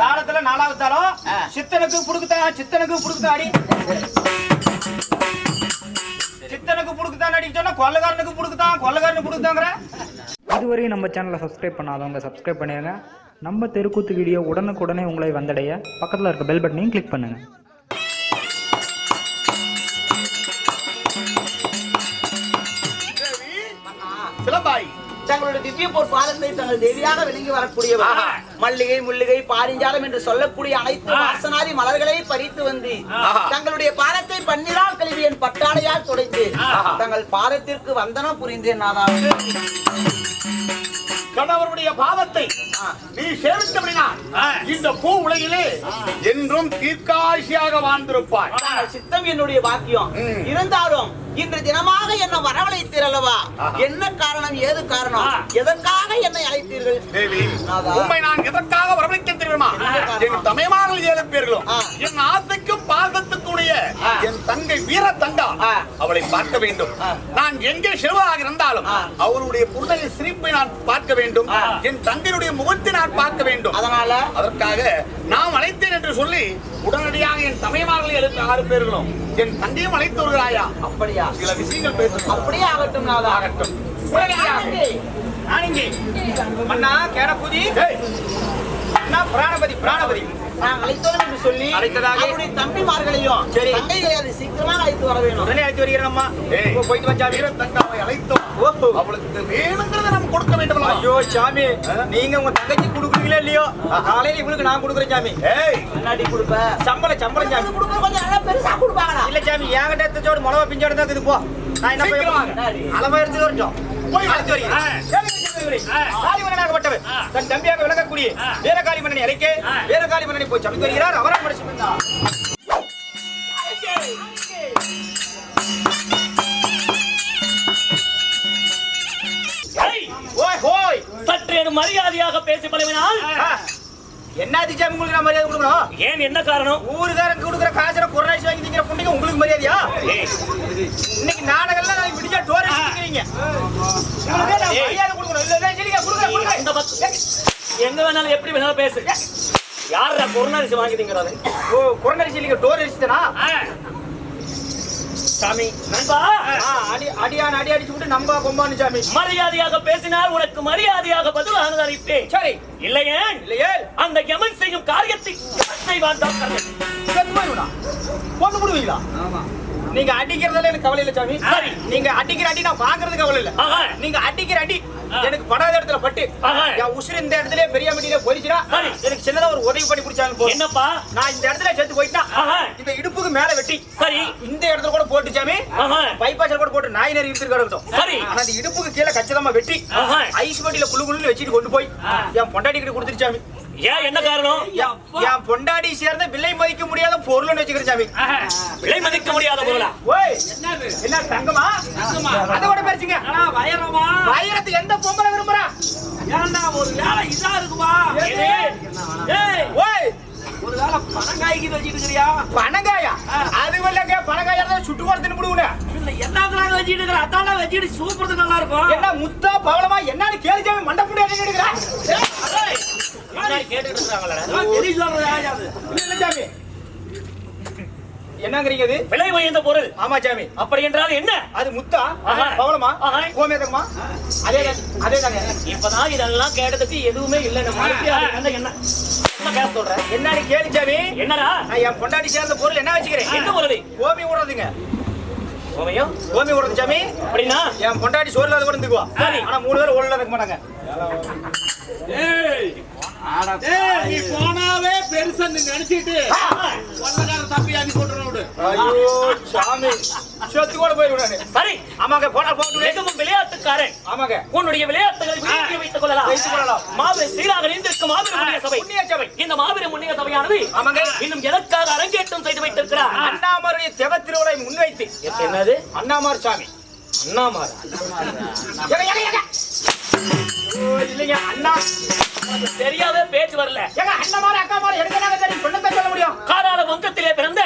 தாளத்துல நாலாவது தாளம். சித்தனுக்கு புடுக்குத்தா சித்தனுக்கு புடுக்குத்தா அடி? சித்தனுக்கு புடுக்குத்தான் அடி சொன்னா கொள்ளக்காரனுக்கு புடுக்குத்தான் கொள்ளக்காரனுக்கு புடுக்குத்தாங்கிற இதுவரையும் நம்ம சேனலை சப்ஸ்கிரைப் பண்ணாதவங்க சப்ஸ்கிரைப் பண்ணிடுங்க நம்ம தெருக்கூத்து வீடியோ உடனுக்குடனே உங்களை வந்தடைய. பக்கத்தில் இருக்க பெல் பட்டனையும் கிளிக் பண்ணுங்கள் சிலம்பாய். தங்களுடைய திவ்ய போர் பாதத்தை தங்கள் தேவியாக விளங்கி வரக்கூடியவர். மல்லிகை முல்லிகை பாரிஞ்சாலம் என்று சொல்லக்கூடிய அனைத்து வாசனாதி மலர்களை பறித்து வந்து தங்களுடைய பாதத்தை பன்னிரால் கழுவி என் பட்டாடையால் துடைத்து தங்கள் பாதத்திற்கு வந்தனம் புரிந்தேன் நானாவது கணவருடைய பாவத்தை நீ சேவித்தபடினால் இந்த பூ உலகிலே என்றும் தீர்க்காசியாக வாழ்ந்திருப்பாய். சித்தம் என்னுடைய பாக்கியம். இருந்தாலும் இன்று தினமாக என்ன வரவழைத்தீர் அல்லவா? என்ன காரணம்? ஏது காரணம்? எதற்காக என்னை அழைத்தீர்கள். உண்மை நான் எதற்காக வரவழைக்க தெரியுமா? என் பேர்களும் ஆ. என் ஆசைக்கும் பாசத்துக்குரிய ஆ. என் தங்கை வீர தங்கா. அவளை பார்க்க வேண்டும். நான் எங்கே செல்வதாக இருந்தாலும். அவருடைய புன்னகை சிரிப்பை நான் பார்க்க வேண்டும். என் தங்கையுடைய முகத்தை நான் பார்க்க வேண்டும். அதனால? அதற்காக நாம் அழைத்தேன் என்று சொல்லி உடனடியாக என் தமைமார்கள் எழுத்து ஆறு பேர்களும் என் தங்கையும் அழைத்து வருகிறாயா? அப்படியா? சில விஷயங்கள் பேசணும் அப்படியே ஆகட்டும் நாதா. ஆகட்டும். மன்னா கேடப்புதி. ஏய், அண்ணா பிராணபதி பிராணபதி. நான் அழைத்தோம் என்று சொல்லி அழைத்ததாக? அவருடைய தம்பிமார்களையும் சரி. தங்கைகளை அதை சீக்கிரமாக அழைத்து வர வேணும். உடனே அழைத்து வருகிறேன் அம்மா போயிட்டு வந்தாமி வீர தங்காவை அழைத்தோம். ஓஹோ. அவளுக்கு வேணுங்கிறத நம்ம கொடுக்க வேண்டும்? ஐயோ சாமி. நீங்க உங்க தங்கச்சி கொடுக்குறீங்களோ இல்லையோ? காலையில இவளுக்கு நான் கொடுக்குறேன் சாமி. ஏய். முன்னாடி கொடுப்ப. சம்பளம் சம்பளம் சாமி. அது கொடுப்ப கொஞ்சம் நல்லா பெருசா கொடுப்பாங்களா இல்ல சாமி என்கிட்ட எடுத்தோடு மிளவா பிஞ்சோட தான் போ. நான் என்ன சீக்கிரம் வாங்க. அளவா எடுத்து வரட்டும். போய் அழைத்து வருகிறேன் காளிமன்னனாகப்பட்டவர் தன் தம்பியாக விளங்கக்கூடிய வீரகாளி மன்னனை அழைக்க வீரகாளி மன்னனை போய் சமைத்து வருகிறார் அவரை ஹோய் சற்றேனும் மரியாதையாக பேசி பழகினால் என்னது சாமி? உங்களுக்கு நான் மரியாதை கொடுக்கணும்? ஏன் என்ன காரணம்? ஊருக்காரங்க கொடுக்குற காசுல குறைச்சி வாங்கி திங்கிற புண்ணிங்க உங்களுக்கு மரியாதையா? இன்னைக்கு நாடகம்லாம் நாளைக்கு விடிஞ்சா டோர் அடிக்கிறீங்க மரியாதை கொடுக்கணும். இல்ல சரிங்க இந்த பக்கம் எங்க வேணாலும் எப்படி வேணாலும் பேசு. யாரா கொரோனாரிசி வாங்கிட்டீங்கிறது ஓ குறைச்சி இல்லைங்க டோர் அடிச்சுட்டனா? சாமி. நண்பா! அடி அடியான் அடி அடிச்சு விட்டு நம்ப கொம்பானு சாமி. மரியாதையாக பேசினால் உனக்கு மரியாதையாக பதிலாக அளிப்பேன் சரி. இல்லையே இல்லையே அந்த யமன் செய்யும் காரியத்தை யார் செய்வான் டாக்டர் நீங்க அடிக்கிறதுல எனக்கு கவலை இல்ல சாமி சரி. நீங்க அடிக்கிற அடி நான் பாக்குறது கவலை இல்ல. நீங்க அடிக்கிற அடி எனக்கு படாத இடத்துல பட்டு. என் உசுறு இந்த இடத்துல பெரிய மட்டியில போயிடுச்சுன்னா சரி. எனக்கு சின்னதா ஒரு உதவி பண்ணி பிடிச்சாங்க போதும் என்னப்பா நான் இந்த இடத்துல செத்து போயிட்டா. இந்த இடுப்புக்கு மேல வெட்டி சரி இந்த இடத்துல கூட போட்டு சாமி. பைபாஸ்ல கூட போட்டு நாய் நெறி இருந்து கிடக்கட்டும் சரி. ஆனா அந்த இடுப்புக்கு கீழே கச்சிதமா வெட்டி. ஐஸ் பட்டியில குழு குழுன்னு வச்சுட்டு கொண்டு போய் என் பொண்டாட்டி கிட்ட கொடுத்துரு சாமி ஏன் என்ன காரணம்? என் பொண்டாடி சேர்ந்த விலை மதிக்க முடியாத பொருள்னு வச்சுக்கிறேன் சாமி. விலை மதிக்க முடியாத பொருளா? ஓய் என்ன தங்கமா? அதோட பேசுங்க. வயரமா வைரத்து எந்த பொம்பளை விரும்புறா? ஏன்டா ஒரு வேலை இதா இருக்குமா? ஓய். ஒரு வேலை பணங்காய்க்கு வச்சிட்டு இருக்கிறியா பனங்காயா அது இல்லங்க பனங்காயா தான் சுட்டு போட தின்னு என்னங்கிறாங்க வச்சிட்டு இருக்கிற அதான வச்சிட்டு சூப்பர் நல்லா இருக்கும் என்ன முத்தா பவளமா? என்னன்னு கேள்வி சாமி மண்டபுடி அடி எடுக்கிறா முன்னாடி கேட்டுட்டு இருக்காங்களா தெரிய சொல்றது என்னங்கறீங்க விலை உயர்ந்த பொருள். ஆமா சாமி. அப்படி என்றால் என்ன? அது முத்தா. பவளமா. கோமேதகமா? அதே அதே தாங்க இப்பதான் இதெல்லாம் கேட்டதுக்கு எதுவுமே இல்லை. நம்ம அது என்ன என்ன? என்ன கேட்க சொல்ற? என்னன்னு சாமி. என்னடா? நான் என் பொண்டாட்டி சேர்ந்த பொருள் என்ன வச்சுக்கிறேன்? என்ன பொருள்? கோமி விடுறதுங்க ஓமையும் கோமி விடுறது சாமி அப்படின்னா? என் பொண்டாட்டி சோறு இல்லாத கூட இருந்துக்குவா. சரி. ஆனா மூணு பேர் ஒழுல இருக்க மாட்டாங்க. நீ போனாவே பெருசன்னு நினைச்சிட்டு. தப்பி அடி ஐயோ சாமி. சொத்து கூட சரி ஆமாங்க போனா போட்டு மிகவும் விளையாட்டுக்காரன். ஆமாங்க. உன்னுடைய விளையாட்டுகளை வீட்டில் வைத்துக் கொள்ளலாம். வைத்துக் கொள்ளலாம். மாபெரும் சீராக நின்றிருக்கும் மாபெரும் புண்ணிய சபை புண்ணிய சபை இந்த மாபெரும் புண்ணிய சபையானது ஆமாங்க. இன்னும் எதற்காக அரங்கேற்றம் செய்து வைத்திருக்கிறார். அண்ணாமருடைய தெவ திருவிழை முன்வைத்து. என்னது? அண்ணாமார் சாமி. அண்ணாமாரா. இல்லைங்க அண்ணா. தெரியாத பேச்சு வரல. ஏங்க சொல்ல முடியும். காலால வங்கத்திலே பிறந்த.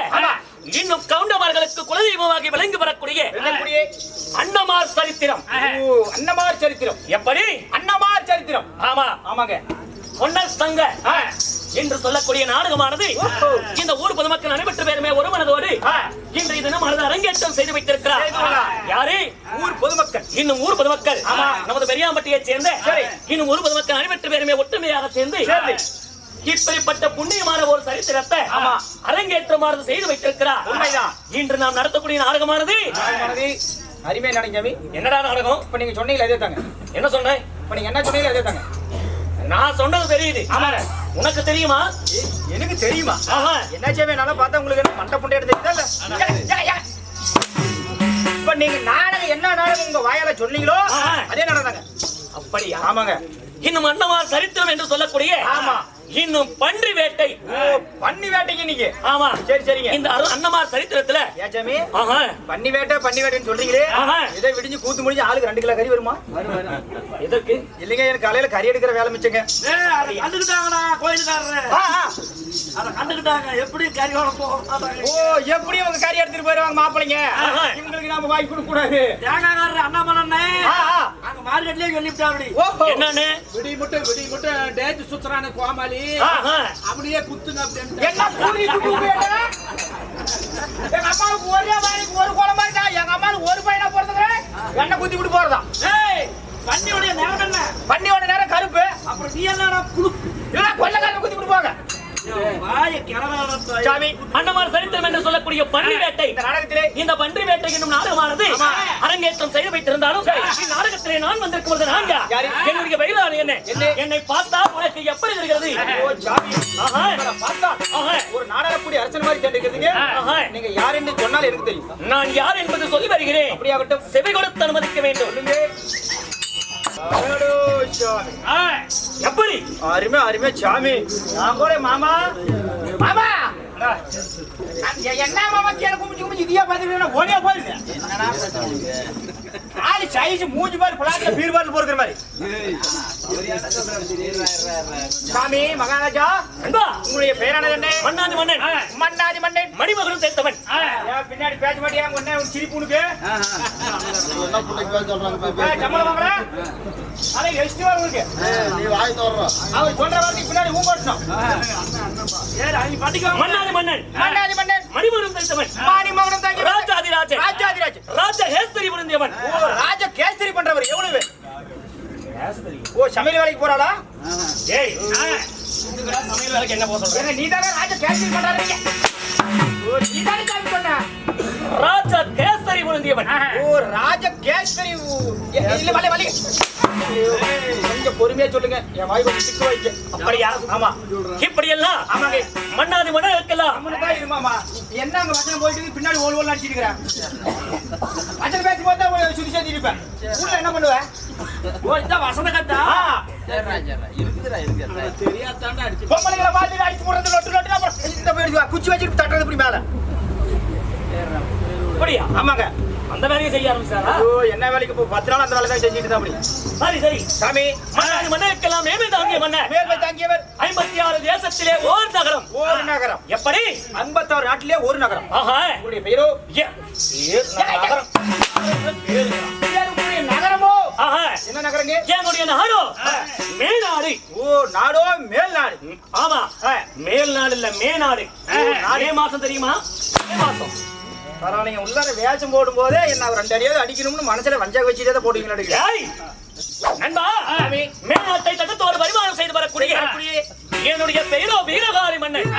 இன்னும் கவுண்டமார்களுக்கு குலதெய்வமாகி விளங்கி வரக்கூடிய அண்ணமார் சரித்திரம். ஓ, அண்ணமார் சரித்திரம். எப்படி? அண்ணமார் சரித்திரம். ஆமா. ஆமாங்க. பொன்னர் சங்க என்று சொல்லக்கூடிய நாடகமானது இந்த ஊர் பொதுமக்கள் அனைவற்ற பேருமே ஒரு மனதோடு இன்றைய தினம் அரங்கேற்றம் செய்து வைத்திருக்கிறார். யாரு? ஊர் பொதுமக்கள். இன்னும் ஊர் பொதுமக்கள். நமது பெரியாம்பட்டியைச் சேர்ந்த சரி. இன்னும் ஊர் பொதுமக்கள் அனைவற்ற பேருமே ஒற்றுமையாக சேர்ந்து சரி. இப்படிப்பட்ட புண்ணியமான ஒரு சரித்திரத்தை ஆமா. அரங்கேற்றமானது செய்து வைத்திருக்கிறார். உண்மைதான். இன்று நாம் நடத்தக்கூடிய நாடகமானது மனதி அருமை நடங்கவி என்னடா நாடகம்? இப்ப நீங்க சொன்னீங்களே அதே தாங்க. என்ன சொன்னேன்? இப்ப நீங்க என்ன சொன்னீங்களே அதே தாங்க. நான் சொன்னது தெரியுது. உனக்கு தெரியுமா? எனக்கு தெரியுமா? ஆஹா. என்னாச்சே நல்லா பார்த்தா உங்களுக்கு என்ன மண்டை புண்டை எடுத்து இல்ல. இப்ப நீங்க நாடகம் என்ன நாடகம் உங்க வாயால சொன்னீங்களோ. அதே நாடகம் தாங்க அப்படியா ஆமாங்க. இன்னும் அன்னமார் சரித்திரம் என்று சொல்லக்கூடிய ஆமா. இன்னும் பன்றி வேட்டை. பண்ணி வேட்டைக்கு நீங்க ஆமா. சரி சரிங்க. இந்த அன்னமார் சரித்திரத்துல ஆஹா. பண்ணி வேட்டை பண்ணி வேட்டைன்னு சொல்றீங்களே. இதை விடிஞ்சு கூத்து முடிஞ்சு ஆளுக்கு ரெண்டு கிலோ கறி வருமா? எதற்கு? இல்லைங்க எனக்கு காலையில கறி எடுக்கிற வேலை மிச்சங்க. கோயிலுக்காரரு. அதை கண்டுக்கிட்டாங்க. எப்படி கறி வளர்ப்போம் ஓ எப்படி அவங்க கறி எடுத்துட்டு போயிருவாங்க மாப்பிளைங்க ஆஹா. இவங்களுக்கு நாம வாங்கி கொடுக்க கூடாது தேங்காய்க்காரரு அண்ணாமலண்ணே. அங்க மார்க்கெட்லயே சொல்லிவிட்டா அப்படி ஓஹோ. என்னன்னு விடி மட்டும் விடி மட்டும் டேட் சுத்துறான கோமாளி. ஆஹா. அப்படியே குத்துங்க அப்படின்னு என்ன கூலி குடும்பம் வேண்டா? எங்க அம்மாவுக்கு ஒரே வாய்க்கு ஒரு குழம்பா இருக்கா எங்க அம்மாவுக்கு ஒரு பையனா பிறந்தது? என்ன குத்தி விட்டு போறதா? ஏய் வண்டியோடைய நேரம் என்ன? பண்ணியோட நேரம் கருப்பு. அப்புறம் நீ இல்ல கொள்ளக்காரன் சாமி அன்னமார் சரித்திரம் என்று சொல்லக்கூடிய பன்றி வேட்டை. இந்த பன்றி வேட்டை என்னும் நாடகமானது அரங்கேற்றம் செய்து வைத்திருந்தாலும் நாடகத்திலே நான் வந்திருக்கும் பொழுது நான் யார்? யாரு? என்னுடைய வயதான என்ன? என்ன? பார்த்தா உனக்கு எப்படி இருக்கிறது. ஒரு நாடகப்படி அரசன் மாதிரி கேட்டுக்கிறதுங்க ஆஹா. நீங்க யார் என்று சொன்னாலும் எனக்கு தெரியும். நான் யார் என்பது சொல்லி வருகிறேன். அப்படியாகட்டும். செவி கொடுத்து அனுமதிக்க வேண்டும். எப்படி? அருமை அருமை சாமி. நான் கூட மாமா. மாமா! என்ன மாமா கீழே குமிச்சு குமிச்சு இதையா பார்த்துட்டு ஓடியா போயிருங்க. ஆளு சைஸ் மூஞ்சி பாரு பிளாட்ல பீர் பாட்டில் போடுற மாதிரி. சாமி மகாராஜா உங்களுடைய பேரானது என்ன? மன்னாதி மன்னன். மன்னாதி மன்னன். மணிமகனும் சேர்த்தவன் ஏன் பின்னாடி பேச மாட்டியா உன்ன உன் சிரிப்பு உனக்கு? ஏய், சம்பளம் வாங்கல அதை எஸ்டி வர உங்களுக்கு அவர் சொல்ற வார்த்தைக்கு பின்னாடி ஊங்க ஓட்டணும் மன்னாதி மன்னன். மன்னாதி மன்னன். மணிமகனும் சேர்த்தவன் மாணி மகனும் தாங்கி ராஜாதிராஜன். ராஜாதிராஜ் ராஜ ஹேஸ்தரி புரிந்தவன் ஓ ராஜ கேசரி பண்றவர் எவ்வளவு? ஓ சமையல் வேலைக்கு போறாளா? ஏய் சமையல் வேலைக்கு என்ன போக சொல்ற? ஏங்க நீதானே ராஜ கேசரி பண்றாருங்க ஓ நீதானே சாமி சொன்ன ராஜா கேசரி புரிந்தியவன் ஓ ராஜ கேசரி இல்ல வலி வலி பொறுமையா சொல்லுங்க. என் வாய் கொஞ்சம் சிக்க வைக்க அப்படியா ஆமா. இப்படி எல்லாம் ஆமாங்க அம்மனுக்கா இருமாமா என்ன அங்க வசனம் போயிட்டு இருக்கு, பின்னாடி ஓல் ஓல் அடிச்சிட்டு இருக்கிறேன் வசனம் பேசி பார்த்தா உன்னை சுத்தி சேர்த்து இருப்பேன். உள்ள என்ன பண்ணுவேன் ஓ இந்த வசந்த கட்டா ஆ, தெரியாதாண்டா அடிச்சு. பொம்பளைங்களை பார்த்து அடிச்சு போடுறது லொட்டு லொட்டு அப்புறம் இந்த போயிடுவா குச்சி வச்சுட்டு தட்டுறது இப்படி மேல. அப்படியா? ஆமாங்க. அந்த வேலையை செய்ய ஆரம்பிச்சாரா? ஓ என்ன வேலைக்கு இப்போ பத்து நாள் அந்த வேலை தான் செஞ்சுட்டு தான் அப்படி. சரி சரி. சாமி. மன்னாதி மன்னருக்கெல்லாம் மேமே தாங்கிய மன்னர். மேல்மை தாங்கியவர். ஐம்பத்தி ஆறு தேசத்திலே ஓர் நகரம். ஒரு நகரம். எப்படி? ஐம்பத்தாறு நாட்டிலே ஒரு நகரம். ஆஹா. உங்களுடைய பெயரோ? நகரம். பேர் நகரமோ? ஆஹா. என்ன நகரங்க நாடோ? மேநாடு. ஓ நாடோ மேல் நாடு ஆமா. ஆ. மேல் நாடு இல்ல மேநாடு. ஓ, நாடு. மாசம் தெரியுமா? மே மாசம் பரவாயில்லைங்க. உள்ளார வேஷம் போடும் போதே என்ன ரெண்டு அடியாவது அடிக்கணும்னு மனசுல வஞ்சா வச்சுட்டே தான் போடுவீங்களா நண்பா வருமானம் செய்து வரக்கூடிய என்னுடைய பெயரோ வீரகாரி மன்னன்.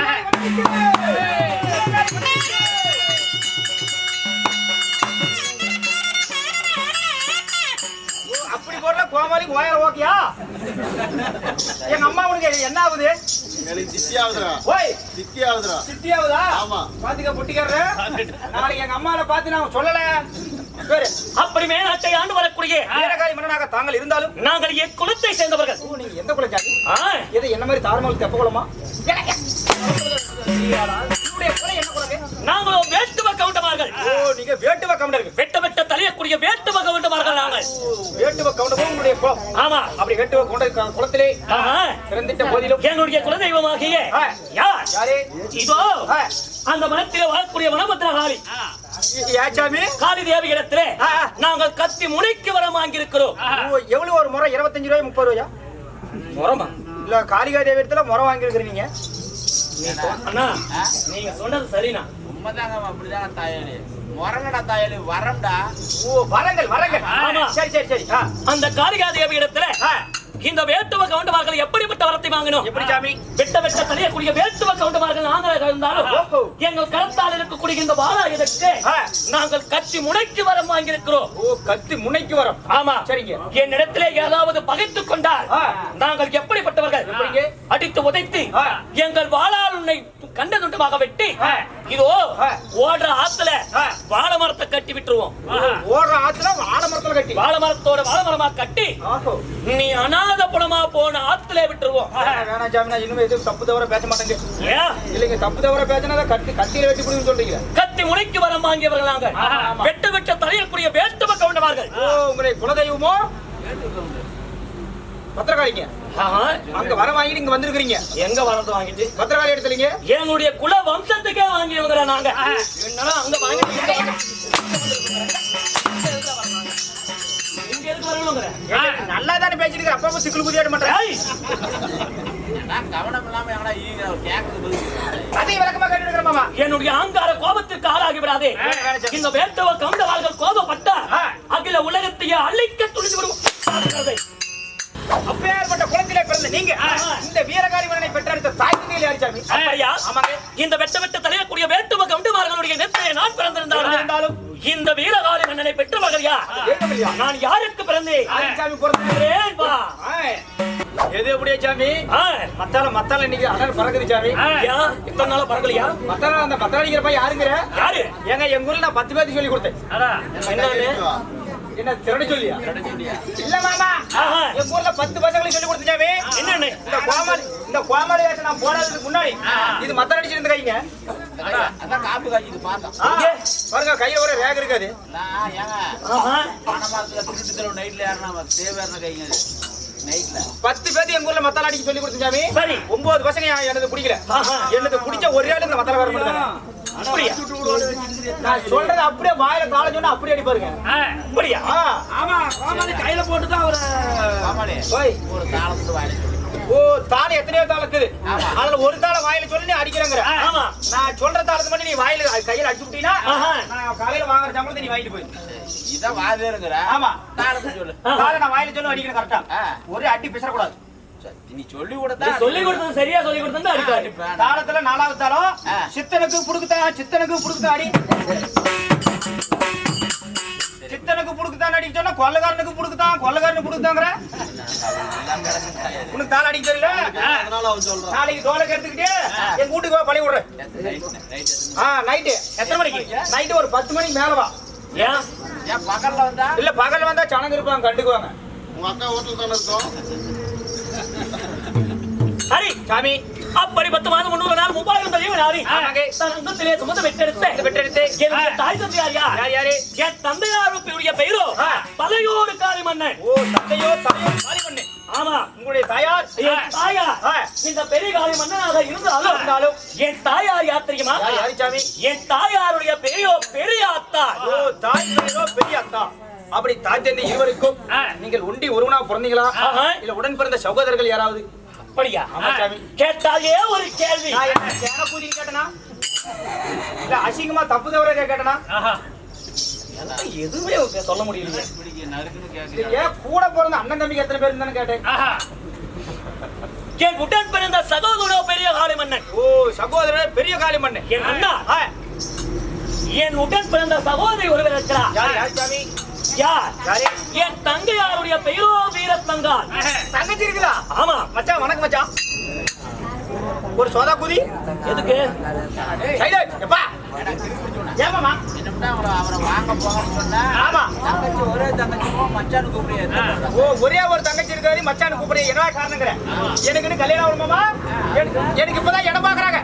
போடுற கோமாளி கோயில ஓகேயா எங்க அம்மா உனக்கு என்ன ஆகுது? ஓய் சித்தியாவுதா ஆமா. பாத்துக்க புட்டிக்காரரு. நாளைக்கு எங்க அம்மாவை பார்த்து நான் சொல்லல. பேரு. அப்படி மேநாட்டை ஆண்டு வரக்கூடிய வீரகாரி மன்னனாக தாங்கள் இருந்தாலும் நாங்கள் என் குலத்தை சேர்ந்தவர்கள். ஓ, நீங்க எந்த குல ஜாதி ஆ, இது என்ன மாதிரி தாரமல் தெப்ப குலமா? உன்னுடைய குலம் என்ன குலங்க? நாங்களோ வேட்டுவ கவுண்டமார்கள். ஓ நீங்க வேட்டுவ கவுண்டர்கள். வெட்ட வெட்ட தலையக்கூடிய வேட்டுவ கவுண்டமார்கள் நாங்கள். வேட்டுவ கவுண்டமும் உங்களுடைய குலம். ஆமா. அப்படி வேட்டுவ கவுண்ட குலத்திலே. பிறந்திட்ட போதிலும். எங்களுடைய குலதெய்வமாகிய. யார்? யாரு? இதோ. அந்த மனத்திலே வாழக்கூடிய ஏச்சாமி காளி தேவி இடத்திலே. நாங்கள் கத்தி முனைக்கு வரம் வாங்கியிருக்கிறோம். ஓ, எவ்வளவு ஒரு முறை? இருபத்தஞ்சு ரூபாய் முப்பது ரூபாயா? முறமா? இல்ல காளிகா தேவியத்துல முறை வாங்கியிருக்கிறீங்க. அண்ணா நீங்க சொன்னது சரிண்ணா. உண்மைதாங்க அப்படிதாங்க முரங்கடா தாயாளி வரம்டா ஓ வரங்கள் வரங்கள் ஆமா. சரி சரி சரி ஆ, அந்த காளிகா தேவி இடத்துல. இந்த வேட்டுவ கவுண்டமார்கள் எப்படிப்பட்ட வரத்தை வாங்கணும் எப்படி சாமி வெட்ட வெட்ட தெரியக்கூடிய வேட்டுவ கவுண்டமார்கள் நாங்களாக இருந்தாலும். எங்கள் கரத்தால் இருக்கக்கூடிய இந்த ஆ. நாங்கள் கட்சி முனைக்கு வரம் வாங்கியிருக்கிறோம் ஓ கத்தி முனைக்கு வரும் ஆமா சரிங்க. என்னிடத்திலே ஏதாவது பகைத்துக் கொண்டால். நாங்கள் எப்படிப்பட்டவர்கள்? அடித்து உதைத்து. எங்கள் வாழால் உன்னை கண்ட துண்டமாக வெட்டி. இதோ. ஓடுற ஆத்துல. வாழை மரத்தை கட்டி விட்டுருவோம். ஓடுற ஆத்துல வாழை மரத்துல கட்டி. வாழை மரத்தோட வாழை மரமா கட்டி நீ அநாத புலமா போன ஆத்துல விட்டுருவோம். சாமி நான் இனிமே எதுவும் தப்பு தவிர பேச மாட்டேங்க. இல்லைங்க தப்பு தவிர பேசினா கத்தி கத்தியில வெட்டி பிடிக்கும் சொல்றீங்க. கத்தி முனைக்கு வரம் வாங்கியவர்கள் நாங்கள் வெட்ட வெட்ட தலையக்கூடிய வேட்டுவ கவுண்டமார்கள் ஓ உங்களை குலதெய்வமோ? பத்திரகாளிங்க. அங்க வர வாங்கிட்டு இங்க வந்திருக்கிறீங்க. எங்க வரது வாங்கிட்டு? பத்திரகாளி எடுத்துலீங்க எங்களுடைய குல வம்சத்துக்கே வாங்கியவங்க நாங்க. என்னடா அங்க வாங்கிட்டு இங்க வந்து- இங்க எதுக்கு வரணுங்கிற? நல்லா தானே பேசிட்டு அப்பா சிக்கல் குதியாட மாட்டேன். என்னுடைய அங்கார கோபத்திற்கு ஆளாகி விடாதே. இந்த வேட்டவ கவுண்டவார்கள் கோபப்பட்டா. அகில உலகத்தையே அழிக்க துணிந்து ஜாக்கிரதை. அப்பேற்பட்ட குளத்திலே பிறந்த நீங்க. இந்த வீரகாரி மன்னனை பெற்றெடுத்த தாய் தந்தையில் யாரு சாமி? அப்படியா? ஆமாங்க. இந்த வெட்ட வெட்ட தலையக்கூடிய வேட்டுவ கவுண்டமார்களுடைய நெத்தையை நான் பிறந்திருந்தாலும் இந்த வீரகாரி மன்னனை பெற்ற மகள் யார்? ஏகமில்லையா? நான் யாருக்கு பிறந்தேன். எது எப்படியா சாமி? மத்தால மத்தால இன்னைக்கு அண்ணன் பறக்குது சாமி. இத்தனை நாளா பறக்கலையா? மத்தால அந்த பையன் யாருங்கிற? யாரு? ஏங்க எங்க ஊர்ல நான் பத்து பேருக்கு சொல்லி கொடுத்தேன். என்னன்னு? என்ன திருட சொல்லியா? இல்ல மாமா. எங்க ஊர்ல பத்து பசங்களுக்கு சொல்லி கொடுத்தேன் சாமி என்னன்னு? இந்த கோமாளி இந்த கோமாளி வேஷம் நான் போடாததுக்கு முன்னாடி இது மத்தம் அடிச்சு இருந்த கைங்க அதான் காப்பு காய்ச்சி பார்த்தோம் ஆ, பாருங்க கையில ஒரு ரேக் இருக்காது. நைட்ல ஏறினா தேவையான கைங்க பத்து பேருக்கு எங்க ஊர்ல மத்தால அடிக்க சொல்லி கொடுத்தேன் சாமி சரி. ஒன்பது பசங்க என் எனது பிடிக்கல. எனது பிடிச்ச ஒரே ஆளு இந்த மத்தால வர அப்படியா? நான் சொல்றது அப்படியே வாயில கால சொன்னா அப்படியே அடிப்பாருங்க. அப்படியா? ஆ, ஆமா கோமாளி கையில போட்டு தான் அவரு ஆமாலே ஓய். ஒரு தாளத்துக்கு வாயில சொல்லி. ஓ தாளம் எத்தனையோ தாளம் இருக்குது. அதுல ஒரு தாளம் வாயில சொல்லி நீ அடிக்கிறேங்கிற ஆமா. நான் சொல்ற தாளத்தை மட்டும் நீ வாயில கையில அடிச்சு விட்டீங்கன்னா. நான் காலையில வாங்குற சம்பளத்தை நீ வாங்கிட்டு போய் இதான் வாதிருங்கிற ஆமா. தாளத்துக்கு சொல்லு. தாளம் நான் வாயில சொல்லி அடிக்கிறேன் கரெக்டா. ஒரே அடி பிசறக்கூடாது. சரி, நீ சொல்லி கொடுத்தா சொல்லி கொடுத்தது சரியா சொல்லி கொடுத்தது அடிக்காது அடிப்பேன். தாளத்துல நாலாவது தாளம். சித்தனுக்கு புடுக்குத்தா சித்தனுக்கு புடுக்குத்தா அடி. சித்தனுக்கு புடுக்குத்தான் அடிக்க சொன்னா கொள்ளக்காரனுக்கு புடுக்குத்தான் கொள்ளக்காரனுக்கு புடுக்குத்தாங்கிற? உனக்கு தாளம் அடிக்க தெரியல? நாளைக்கு தோலை எடுத்துக்கிட்டு எங்க வீட்டுக்கு வா பழி விடுறேன். ஆ நைட்டு எத்தனை மணிக்கு? நைட்டு ஒரு பத்து மணிக்கு மேல வா. ஏன்? ஏன் பகல்ல வந்தா? இல்ல பகல் வந்தா சனங்க இருப்பாங்க கண்டுக்குவாங்க. ஹரி சாமி. அப்படி பத்து மாதம் முன்னூறு நாள் மூவாயிரம் தலைவர் யாரு? அங்கத்திலே சுமந்து இந்த வெட்டெடுத்து என்னுடைய தாய் தந்தையார் யார் யார்? யாரு என் தந்தையாருடைய பெயரோ. பலையோடு காரி மன்னன் ஓ தந்தையோ தாயோ காளி மண்ணு ஆமா. உங்களுடைய தாயார்? என் தாயார். இந்த பெரிய காரி மன்னனாக இருந்தாலும் இருந்தாலும்? என் தாயார் யார் தெரியுமா யார் யாரு சாமி? என் தாயாருடைய பெரியோ பெரிய அத்தா ஓ தாய் தந்தையோ பெரிய அத்தா அப்படி தாய் தந்தை இருவருக்கும் நீங்கள் ஒண்டி ஒருவனா பிறந்தீங்களா. இல்ல உடன் பிறந்த சகோதரர்கள் யாராவது? அப்படியா. கேட்டாலே ஒரு கேள்வி. பூஜை கேட்டனா? இல்ல அசிங்கமா தப்பு தவற கேட்டனா? எதுவுமே சொல்ல கேக்குறேன் ஏன் கூட பிறந்த அண்ணன் தம்பிக்கு எத்தனை பேர் இருந்தானு கேட்டேன். என் உடன் பிறந்த சகோதரோ பெரிய காளி மன்னன்? ஓ சகோதரர் பெரிய காளி மண்ணு என் அண்ணா? ஆ, என் உடன் பிறந்த சகோதரி ஒருவர் இருக்கிறார். யார் யார் சாமி? யார்? என் தங்கையாருடைய பெயரோ வீரத்தங்கால் தங்கச்சி இருக்குதா? ஆமா. மச்சான் வணக்கம் மச்சான். ஒரு சோதா குதி. எதுக்கு? எப்பா? ஏமாமா? ஒரே ஒரே ஒரு தங்கச்சி இருக்காது மச்சான் கூப்பிடுற என்ன காரணங்கிற? எனக்குன்னு கல்யாணம் வருமாமா எனக்கு இப்பதான் இடம் பாக்குறாங்க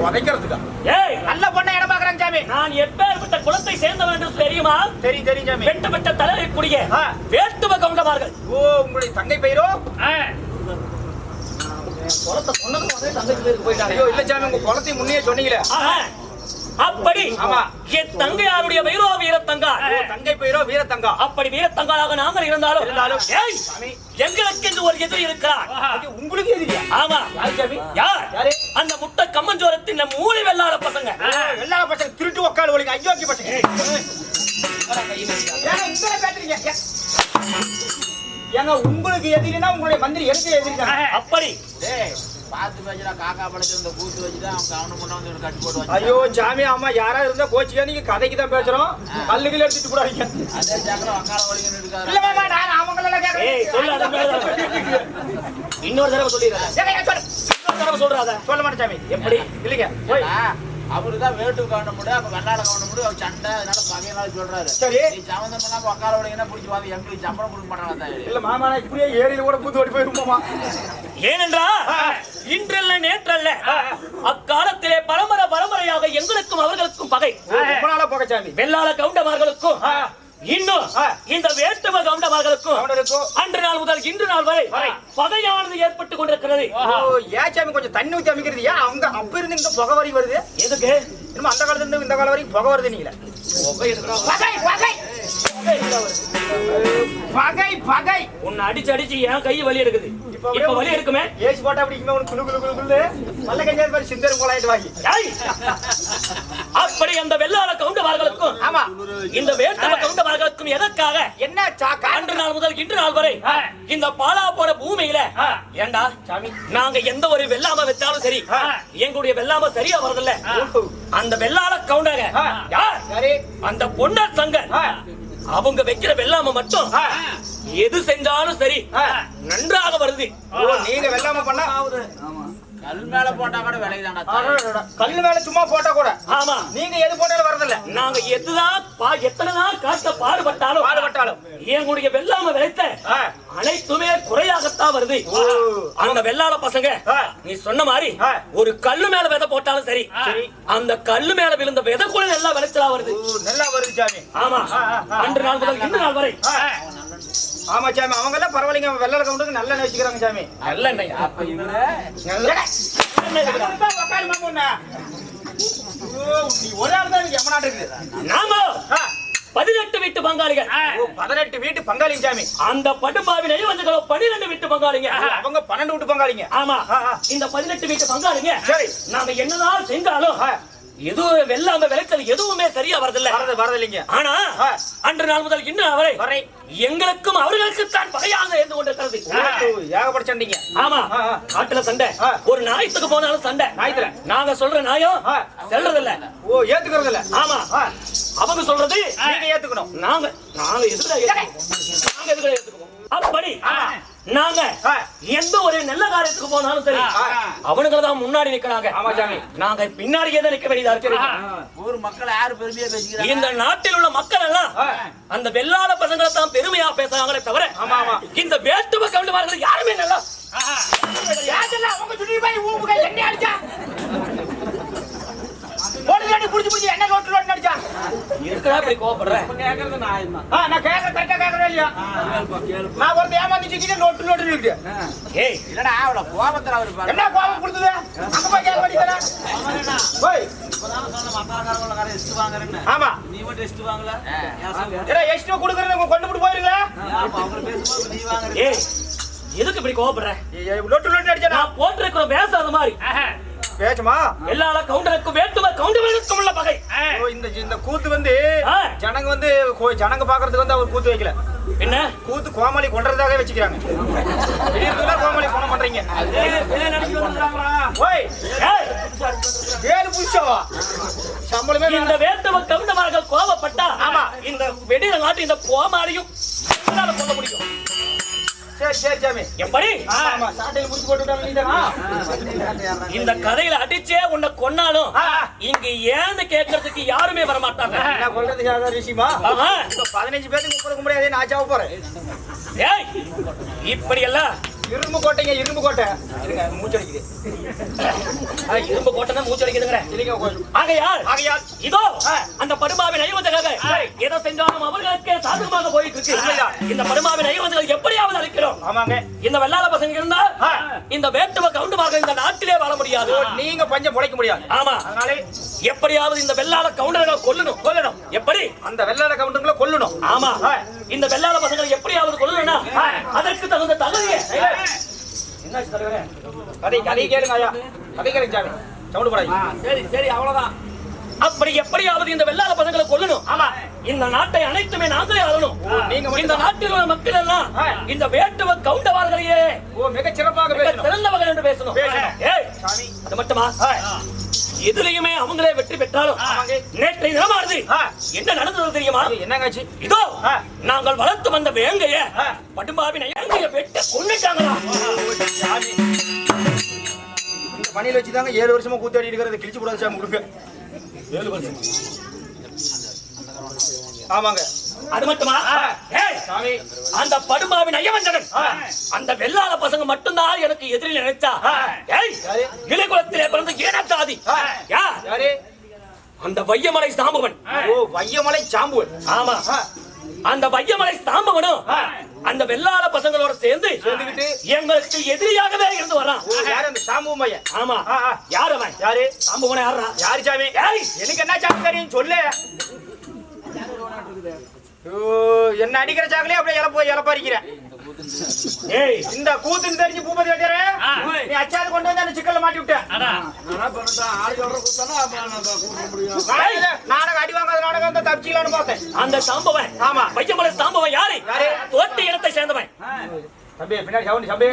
உதைக்கிறதுக்கா? ஏய்! நல்ல பொண்ணை இடம் பாக்குறாங்க சாமி. நான் எப்பேற்பட்ட குலத்தை சேர்ந்தவன் என்று தெரியுமா? தெரியும் தெரியும் வெட்ட வெட்ட தலைவக்கூடிய ஆ. வேட்டுவ கவுண்டமார்கள். ஓ உங்களுடைய தங்கை பெயரோ? குலத்தை சொன்னது முதல்ல தந்தைக்கு பேருக்கு போயிட்டாங்க ஐயோ இல்ல சாமி உங்க குளத்தை முன்னே சொன்னீங்களே. அப்படி ஆமா. என் தங்கையாருடைய வைரோ வீரத்தங்கா. தங்கை பெயரோ வீரத்தங்கா. அப்படி வீரத்தங்காளாக நாங்கள் இருந்தாலும் எங்களுக்கு என்று ஒரு எதிரி இருக்கிறார். உங்களுக்கு எதிரியா ஆமா. யார்? அந்த முட்டை கம்மஞ்சோரத்தின் மூளை வெள்ளாட பசங்க. எல்லா பசங்க திருட்டு உக்கால் ஒழிங்க ஐயோக்கி பசங்க. ஏங்க உங்களுக்கு எதிரினா உங்களுடைய மந்திரி எனக்கு எதிரி அப்படி. பார்த்து பேசுறா காக்கா படைச்சு இந்த கூத்து வச்சுட்டு அவன் கவனம் பண்ண வந்து கட்டி போட்டு வச்சு ஐயோ சாமி அம்மா யாரா இருந்தா கோச்சிக்கா நீங்க கதைக்கு தான் பேசுறோம். கல்லுகள் எடுத்துட்டு போடாதீங்க அதே இருக்காரு? இல்ல மாமா நான் அவங்கள ஏய் சொல்லு இன்னொரு தடவை சொல்லிடுறேன். ஏங்க, ஏங்க, சொல்லு. இன்னொரு தடவை சொல்றாத சொல்ல மாட்டேன் சாமி எப்படி? இல்லைங்க. போய். அவரு தான் வேட்டு கவனம் முடியும் அப்ப வெள்ளாட கவனம் முடியும் அவர் சண்டை அதனால பகையனால சொல்றாரு. சரி. நீ சம்மந்தம் பண்ணாம வக்கால வலிங்கன்னா பிடிச்சி வாங்க எங்களுக்கு சம்பளம் கொடுக்க மாட்டாங்க இல்ல மாமா நான் இப்படியே ஏரியில கூட பூத்து ஓடி போயிருப்போமா? ஏனென்றா? இன்றல்ல நேற்றல்ல. அக்காலத்திலே பரம்பரை பரம்பரையாக எங்களுக்கும் அவர்களுக்கும் பகை. ரொம்ப நாளா போக வெள்ளாள கவுண்டமார்களுக்கும். இன்னும். இந்த வேட்டுவ கவுண்டமார்களுக்கும் கவுண்டருக்கும். அன்று நாள் முதல் இன்று நாள் வரை. பகையானது ஏற்பட்டுக் கொண்டிருக்கிறது ஓ, ஏன் சாமி கொஞ்சம் தண்ணி ஊத்தி அமைக்கிறது ஏன் அவங்க அப்ப இருந்து இங்க புகை வரி வருது எதுக்கு இன்னும் அந்த காலத்துல இருந்து இந்த காலம் வரைக்கும் புகை வருது நீங்களே பகை பகை. உன்னை அடிச்சு அடிச்சு என் கை வலி எடுக்குது. இப்ப வலி எடுக்குமே? ஏசி போட்டா அப்படிக்குமே உனக்கு குளு குளு குளு குளு. மல்ல கஞ்சாது மாதிரி சிந்தரும் போலாயிட்டு வாங்கி! அப்படி அந்த வெள்ளாள கவுண்டமார்களுக்கும் ஆமா. இந்த வேட்டுவ கவுண்டமார்களுக்கும் எதற்காக? என்ன சாக்கா? அன்று நாள் முதல் இன்று நாள் வரை இந்த பாலா போற பூமியில ஏண்டா? சாமி. நாங்க எந்த ஒரு வெள்ளாம வச்சாலும் சரி. எங்களுடைய வெள்ளாம சரியா வரதில்ல. அந்த வெள்ளாள கவுண்டங்க. யார்? அந்த பொன்னர் சங்கர். அவங்க வைக்கிற வெள்ளாம மட்டும். எது செஞ்சாலும் சரி. நன்றாக வருது. நீங்க வெள்ளாம பண்ணா. கல் மேல போட்டா கூட. கல்லு மேல சும்மா போட்டா கூட ஆமா நீங்க எது போட்டாலும் வரதில்ல நாங்க எதுதான் பா- எத்தனை நாள் காட்ட பாடுபட்டாலும் பாடுபட்டாலும். எங்களுடைய வெள்ளாம விளைத்த. அனைத்துமே குறையாகத்தான் வருது. அந்த வெள்ளாள பசங்க. நீ சொன்ன மாதிரி. ஒரு கல்லு மேல விதை போட்டாலும் சரி சரி. அந்த கல்லு மேல விழுந்த விதை கூட நல்லா விளைச்சலா வருது நல்லா வருது சாமி ஆமா. அன்று நாள் முதல் இன்று நாள் வரை. ஆமா சாமி. அவங்க எல்லாம் பரவாயில்லைங்க வெள்ளை கவுண்டுக்கு நல்ல வச்சுக்கிறாங்க சாமி. அப்ப நல்ல நீ ஒரு ஆள் தான் எனக்கு எம்மனாட்டு இருக்குது நாம. பதினெட்டு வீட்டு பங்காளிகள். பதினெட்டு வீட்டு பங்காளிங்க சாமி. அந்த படும்பாவினை வந்து பன்னிரெண்டு வீட்டு பங்காளிங்க. அவங்க பன்னெண்டு வீட்டு பங்காளிங்க. ஆமா. இந்த பதினெட்டு வீட்டு பங்காளிங்க சரி. நாம என்னதான் செஞ்சாலும். எதுவும் வெள்ளாம விளைச்சல் எதுவுமே சரியா வரதில்ல. வரது வரதில்லைங்க. ஆனா. அன்று நாள் முதல் நாள் வரை வரை. எங்களுக்கும் அவர்களுக்கு தான் பகையாக இருந்து கொண்டிருக்கிறது. ஏகப்பட்ட சண்டைங்க. ஆமா. காட்டுல சண்டை. ஒரு நாயத்துக்கு போனாலும் சண்டை. நாயத்துல? நாங்க சொல்ற நாயம். செல்றது இல்ல ஓ ஏத்துக்கிறது இல்ல ஆமா அவங்க சொல்றது நீங்க ஏத்துக்கணும். நாங்க நாங்க ஏத்துக்குவோம்? நாங்க எதுக்குடா ஏத்துக்குவோம் அப்படி. நாங்க. எந்த ஒரு நல்ல காரியத்துக்கு போனாலும் சரி. அவனுங்க தான் முன்னாடி நிக்கிறாங்க ஆமா சாமி நாங்க பின்னாடியே தான் நிக்க வேண்டியதா இருக்கு ஊர் மக்கள் யாரு பெருமையா பேசிக்கிறாங்க இந்த நாட்டில் உள்ள மக்கள் எல்லாம். அந்த வெள்ளாள பசங்களை தான் பெருமையா பேசுறாங்களே தவிர. இந்த வேட்டுவ கவுண்டமார்கள் யாருமே நல்லா அவங்க சுற்றி போய் ஊம்புக, என்னை அடிச்சா? அடி புடிச்சு புடிச்சு என்ன ரோட்டு ரோட்டு அடிச்சா? இருக்கடா இப்படி கோவப்படுற ஆ, நான் கேக்குறேன், correct ஆ கேக்குறேன் இல்லையா? நான் ஒருத்தன் ஏமாந்து சிக்கிட்டு நோட்டு நோட்டு இருக்குது. ஏய் இல்லடா அவள கோபத்துல அவரு பாரு என்ன கோபம் கொடுத்தது? அங்க போய் கேட்க வேண்டியதுதானே? போய். ஆமா. நீ மட்டும் ரெஸ்ட் வாங்கல ஏடா, extra கொடுக்கறத உங்க கொண்டு போட்டு போயிருங்களா? அவங்க பேசும்போது நீ வாங்குற ஏய் எதுக்கு இப்படி கோவப்படுற நோட்டு நோட்டு அடிச்சானா? நான் போட்டிருக்கிற பேசாத மாதிரி பேசுமா? எல்லா கவுண்டருக்கும் வேட்டுவ கவுண்டர்களுக்கும் உள்ள பகை இந்த இந்த கூத்து வந்து. ஜனங்க வந்து ஜனங்க பாக்குறதுக்கு வந்து அவர் கூத்து வைக்கல என்ன கூத்து கோமாளி கொன்றதாக வச்சுக்கிறாங்க வெளியிருந்துதான் கோமாளி கொலை பண்றீங்க ஓய் வேறு புதுசாவா சம்பளமே இந்த வேண்டாம். வேட்டுவ கவுண்டமார்கள் கோவப்பட்டா ஆமா. இந்த வெடியில நாட்டு இந்த எங்களால கொல்ல முடியும் சரி சரி சாமி எப்படி? ஆமா சாட்டையில முடிச்சு போட்டு விட்டாங்க நீதானா இந்த கதையில அடிச்சே உன்னை கொன்னாலும். இங்க ஏன்னு கேட்கறதுக்கு யாருமே வர மாட்டாங்க என்ன கொல்றது சாதாரண விஷயமா பதினஞ்சு பேருக்கு முப்பதுக்கு முடியாது நான் சாவ போறேன். ஏய் இப்படி எல்லாம் இரும்பு கோட்டைங்க இரும்பு கோட்டை. இருங்க மூச்சு அடிக்குது ஆ, இரும்பு கோட்டை மூச்சு அடிக்குதுங்கிற இல்லைங்க கொஞ்சம் ஆகையால் ஆகையால். இதோ. அந்த படுமாவின் ஐவந்தகாக சரி. எதை செஞ்சாலும் அவர்களுக்கே சாதகமாக போயிட்டு இருக்கு. இந்த படுமாவின் ஐவந்தகள் எப்படியாவது அழிக்கிறோம். ஆமாங்க. இந்த வெள்ளாள பசங்க இருந்தா. இந்த வேட்டுவ கவுண்டமாக இந்த நாட்டிலே வாழ முடியாது. நீங்க பஞ்சம் புடைக்க முடியாது. ஆமா. அதனால எப்படியாவது இந்த வெள்ளாள கவுண்டர்களை கொல்லணும். கொல்லணும். எப்படி? அந்த வெள்ளாட கவுண்டர்களை கொல்லணும். ஆமா. இந்த வெள்ளாள பசங்களை எப்படியாவது கொல்லணும்னா அதற்கு தகுந்த தகுதியை. என்னாச்சு தலைவரே? கதை கதை கேளுங்க ஐயா. கதை கேளுங்க சாமி. சவுண்ட் போடாதீங்க. சரி சரி அவ்வளவுதான். அப்படி எப்படியாவது இந்த வெள்ளாள பசங்களை கொல்லணும். ஆமா. இந்த நாட்டை அனைத்துமே நாங்களே ஆளணும். நீங்க இந்த நாட்டில் உள்ள மக்கள் எல்லாம். இந்த வேட்டுவ கவுண்டவார்களையே ஓ மிக சிறப்பாக சிறந்தவர்கள் என்று பேசணும். பேசணும். ஏய் சாமி. அது மட்டுமா. எதுலயுமே அவங்களே வெற்றி பெற்றாலும் ஆமாங்க. நேற்றை தினமானது ஆ. என்ன நடந்தது தெரியுமா? என்னங்காச்சு? இதோ ஆ. நாங்கள் வளர்த்து வந்த வேங்கைய ஆ. படும்பாவினை வேங்கைய வெட்ட கொண்டுட்டாங்களா? இந்த பணியில வச்சுதாங்க ஏழு வருஷமா கூத்தாடி இருக்கிறது. கிழிச்சு கூடாது சாமி கொடுக்க ஏழு வருஷம். ஆமாங்க. அது மட்டுமா? அந்த படும்பாவின் ஐயவஞ்சகன். அந்த வெள்ளாள பசங்க மட்டும்தான் எனக்கு எதிரில் நினைச்சா? இலைக்குளத்திலே பிறந்த யாரு? அந்த வையமலை சாம்பவன். ஓ வையமலை சாம்புவன். ஆமா. அந்த வையமலை சாம்பவனும். அந்த வெள்ளாள பசங்களோட சேர்ந்து? எங்களுக்கு எதிரியாகவே இருந்து வரான் யாரு அந்த சாம்பு மையன் ஆமா. யார் அவன்? யாரு? சாம்பவனை யாரா யாரு சாமி? ஏய். எனக்கு என்ன சாமி தெரியும்? சொல்லு. என்ன அடிக்கிற சாக்கலே அப்படியே இழப்ப இழப்பாரிக்கிறேன் ஏய் இந்த கூத்துன்னு தெரிஞ்சு பூபதி வைக்கிறே நீ அச்சாது கொண்டு வந்து அந்த சிக்கல்ல மாட்டி விட்ட. நாடகம் அடி வாங்காத நாடகம் வந்து தப்பிச்சிக்கலாம்னு பார்த்தேன். அந்த சாம்பவன் ஆமா. வையமலை சாம்பவன் யாரு? யாரு? தோட்ட இனத்தை சேர்ந்தவன். தம்பி பின்னாடி சவுண்ட் தம்பி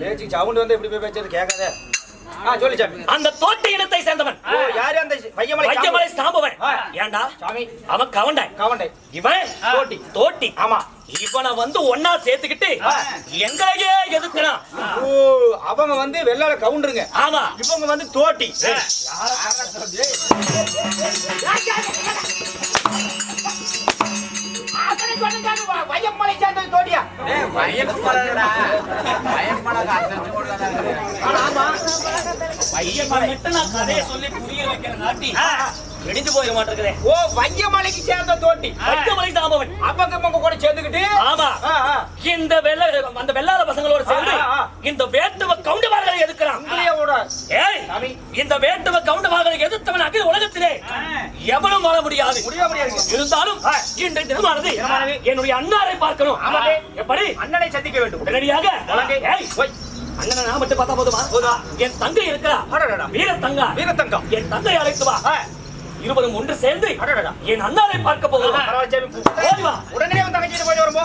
பேச்சு சவுண்ட் வந்து எப்படி போய் பேச்சது கேட்காத. அந்த தோட்ட இனத்தை சேர்ந்தவன். ஓ யாரு அந்த வையமலை வையமலை சாம்பவன். ஏண்டா? சாமி. அவன் கவண்டாய் கவண்டை. இவன் தோட்டி. தோட்டி. ஆமா. இவனை வந்து ஒன்னா சேர்த்துக்கிட்டு. எங்களையே எதுக்குறான் ஓ அவங்க வந்து வெள்ளால கவுண்டருங்க. ஆமா. இவங்க வந்து தோட்டி. வையமலை சேர்ந்தது தோட்டியா? இவன் மட்டும் நான் கதையை சொல்லி புரிய வைக்கிற நாட்டி. இடிஞ்சு போயிட மாட்டேங்குதே. ஓ வையமலைக்கு சேர்ந்த தோட்டி. வையமலை சாம்பவன் இவங்க கூட சேர்ந்துக்கிட்டு ஆமா. இந்த வெள்ள அந்த வெள்ளாத பசங்களோட சேர்ந்து. இந்த வேட்டுவ கவுண்டவார்களை உங்களையே ஏய் சாமி. இந்த வேட்டுவ கவுண்டவார்களை எதிர்த்தவன் அகில உலகத்திலே எவனும் வாழ முடியாது. முடிய முடியாது. இருந்தாலும். இன்றைய தினமானது என்னுடைய அண்ணாரை பார்க்கணும். எப்படி? அண்ணனை சந்திக்க வேண்டும். உடனடியாக. அண்ணனை நான் மட்டும் பார்த்தா போதுமா? போதா. என் தங்கை இருக்கிறா. வீர தங்கா வீரத்தங்கம் என் தங்கை அழைத்து வா. இருவரும் ஒன்று சேர்ந்து. என் அண்ணாரை பார்க்க போகிறோம் உடனே வந்து தங்கச்சிட்டு போய் வரும்போ